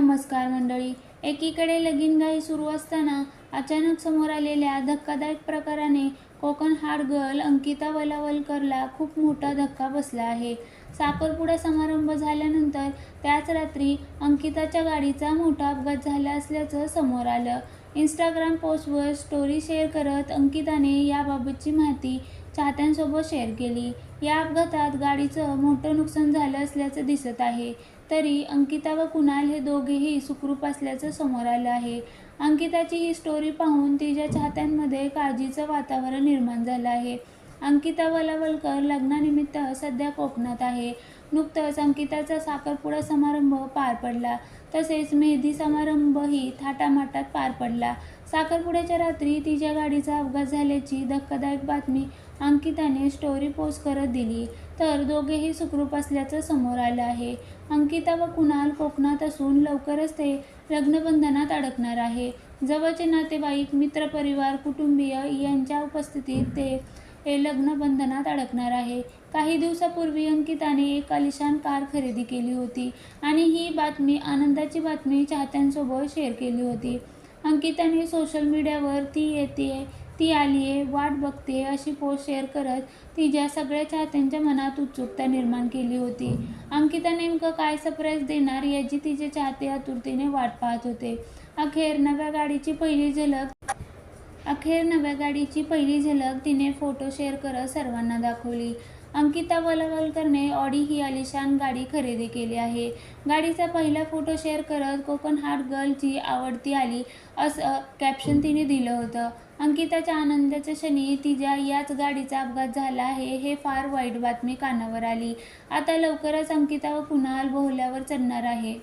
नमस्कार मंडळी. एकीकडे लगीनघाई सुरू असताना अचानक समोर आलेल्या धक्कादायक प्रकाराने कोकण हार्ड गर्ल अंकिता वलावलकरला खूप मोठा धक्का बसला आहे. साखरपुडा समारंभ झाल्यानंतर त्याच रात्री अंकिताच्या गाडीचा मोठा अपघात झाला असल्याचं समोर आलं. इंस्टाग्राम पोस्टवर स्टोरी शेअर करत अंकिताने याबाबतची माहिती चाहत्यांसोबत शेअर केली. या अपघातात गाडीचं मोठं नुकसान झालं असल्याचं दिसत आहे. तरी अंकिता व कुणाल हे दोघेही सुखरूप असल्याचं समोर आलं आहे. अंकिताची ही स्टोरी पाहून तिच्या चाहत्यांमध्ये काळजीचं वातावरण निर्माण झालं आहे. अंकिता वलावलकर लग्नानिमित्त सध्या कोकणात आहे. नुकतंच अंकिताचा साखरपुडा समारंभ पार पडला. तसेच मेहंदी समारंभही थाटामाटात पार पडला. साखरपुड्याच्या रात्री तिच्या गाडीचा अपघात झाल्याची धक्कादायक बातमी अंकिताने स्टोरी पोस्ट करत दिली. तर दोघेही सुखरूप असल्याचं समोर आलं आहे. अंकिता व कुणाल कोकणात असून लवकरच ते लग्नबंधनात अडकणार आहे. जवळचे नातेवाईक मित्रपरिवार कुटुंबीय यांच्या उपस्थितीत ते हे लग्नबंधनात अडकणार आहे. काही दिवसापूर्वी अंकिताने एक आलिशान कार खरेदी केली होती आणि ही बातमी आनंदाची बातमी चाहत्यांसोबत शेअर केली होती. अंकिताने सोशल मीडियावर ती येते ती आली आहे वाट बघते अशी पोस्ट शेअर करत तिच्या सगळ्या चाहत्यांच्या मनात उत्सुकता निर्माण केली होती. अंकिता नेमकं काय सरप्राईज देणार याची तिचे चाहते आतुरतेने वाट पाहत होते. अखेर नव्या गाडीची पहिली झलक अखेर नव्या गाडीची पहिली झलक तिने फोटो शेअर करत सर्वांना दाखवली. अंकिता वलवलकरने ऑडी ही आलिशान गाडी खरेदी केली आहे. गाडीचा पहिला फोटो शेअर करत कोकण हार्ट गर्लची आवडती आली असं कॅप्शन तिने दिलं होतं. अंकिताच्या आनंदाच्या क्षणी तिच्या याच गाडीचा अपघात झाला आहे हे फार वाईट बातमी कानावर आली. आता लवकरच अंकिता व कुणाल बोहल्यावर चढणार आहे.